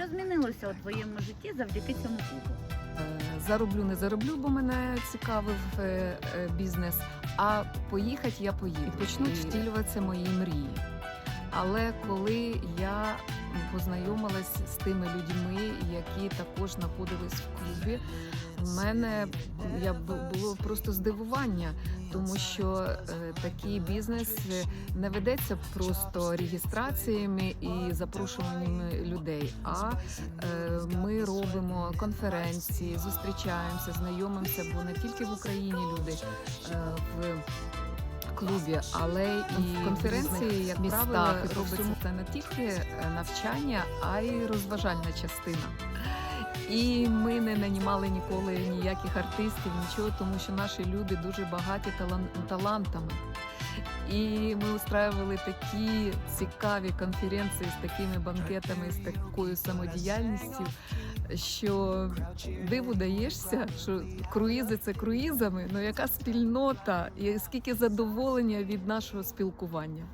Що змінилося у твоєму житті завдяки цьому клубу? Е, Зароблю, не зароблю, бо мене цікавив е, е, бізнес. А поїхати я поїду. І почнуть втілюватися мої мрії. Але коли я познайомилась з тими людьми, які також знаходились в клубі, в мене я було просто здивування, тому що е, такий бізнес е, не ведеться просто реєстраціями і запрошуваннями людей. А е, ми робимо конференції, зустрічаємося, знайомимося, бо не тільки в Україні люди е, в клубі, але і конференції, як правило, робиться це не тільки е, навчання, а й розважальна частина. І ми не нанімали ніколи ніяких артистів, нічого, тому що наші люди дуже багаті талан- талантами. І ми устраювали такі цікаві конференції з такими банкетами, з такою самодіяльністю, що диву даєшся, що круїзи це круїзами, ну яка спільнота і скільки задоволення від нашого спілкування.